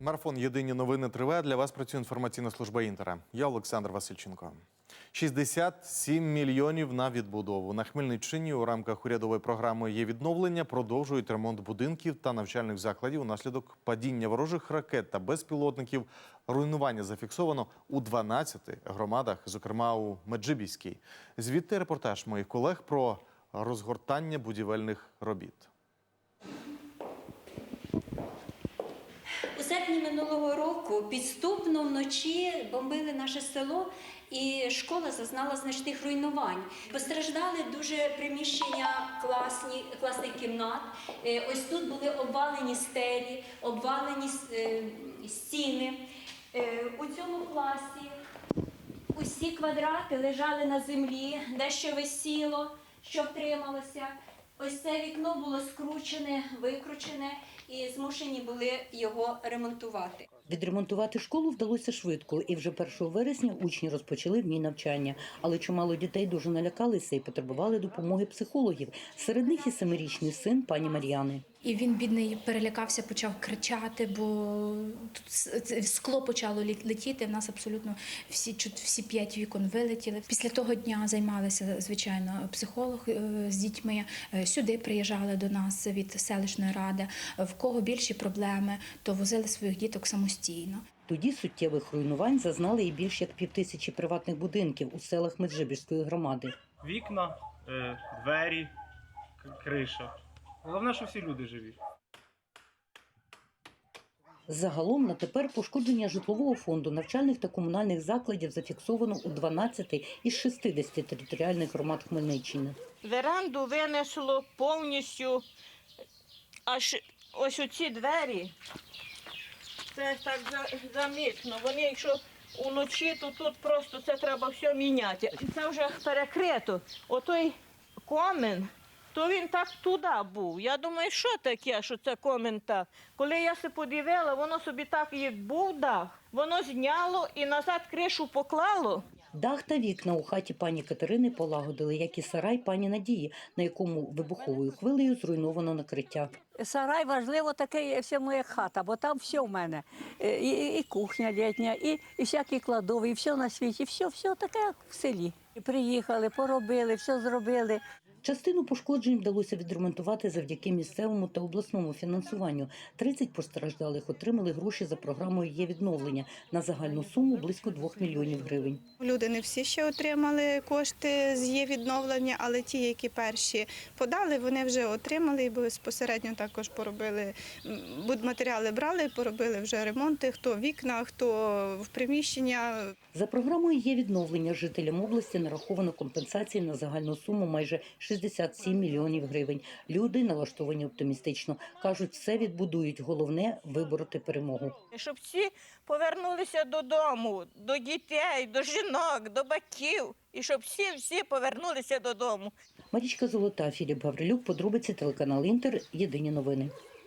Марафон Єдині новини триває. Для вас працює інформаційна служба Інтера. Я Олександр Васильченко. 67 мільйонів на відбудову. На Хмельниччині у рамках урядової програми є відновлення. Продовжують ремонт будинків та навчальних закладів унаслідок падіння ворожих ракет та безпілотників. Руйнування зафіксовано у 12 громадах, зокрема у Меджибіській. Звідти репортаж моїх колег про розгортання будівельних робіт. Серпні минулого року підступно вночі бомбили наше село, і школа зазнала значних руйнувань. Постраждали дуже приміщення класні, класних кімнат. Е, Ось тут були обвалені стелі, обвалені е, стіни. Е, У цьому класі усі квадрати лежали на землі, дещо висіло, що втрималося. Ось це вікно було скручене, викручене, і змушені були його ремонтувати. Відремонтувати школу вдалося швидко, і вже 1 вересня учні розпочали в ній навчання. Але чимало дітей дуже налякалися і потребували допомоги психологів. Серед них і семирічний син пані Мар'яни. І він, бідний, перелякався, почав кричати, бо тут скло почало летіти. В нас абсолютно всі всі п'ять вікон вилетіли. Після того дня займалися, звичайно, психолог е, з дітьми. Е, Сюди приїжджали до нас від селищної ради. В кого більші проблеми, то возили своїх діток самостійно. Тоді суттєвих руйнувань зазнали і більш як півтисячі приватних будинків у селах Меджибірської громади. вікна, е, двері, криша. Головне, що всі люди живі. Загалом на тепер пошкодження житлового фонду навчальних та комунальних закладів зафіксовано у 12 із 60 територіальних громад Хмельниччини. Веранду винесло повністю аж ось оці двері. Це так замічно. Вони, якщо уночі, то тут просто це треба все міняти. Це вже перекрито. Отой комен, то він так туди був. Я думаю, що таке, що це комен так. Коли я се подивила, воно собі так як був дах, воно зняло і назад кришу поклало. Дах та вікна у хаті пані Катерини полагодили, як і сарай пані Надії, на якому вибуховою хвилею зруйновано накриття. Сарай важливо такий всьому, як хата, бо там все в мене. Е, І, і, і кухня літня, і, і всякі кладові, і все на світі, все, все таке, як в селі. Приїхали, поробили, все зробили. Частину пошкоджень вдалося відремонтувати завдяки місцевому та обласному фінансуванню. 30 постраждалих отримали гроші за програмою є відновлення на загальну суму близько 2 мільйонів гривень. Люди не всі ще отримали кошти з є відновлення, але ті, які перші подали, вони вже отримали і безпосередньо також поробили будматеріали брали, поробили вже ремонти, хто вікна, хто в приміщення. За програмою є відновлення жителям області нараховано компенсації на загальну суму майже 67 мільйонів гривень. Люди налаштовані оптимістично. кажуть, все відбудують. Головне вибороти перемогу. Щоб всі повернулися додому, до дітей, до жінок, до батьків, і щоб всі всі повернулися додому. Марічка Золота, Філіп Гаврилюк, подробиці телеканал Інтер. Єдині новини.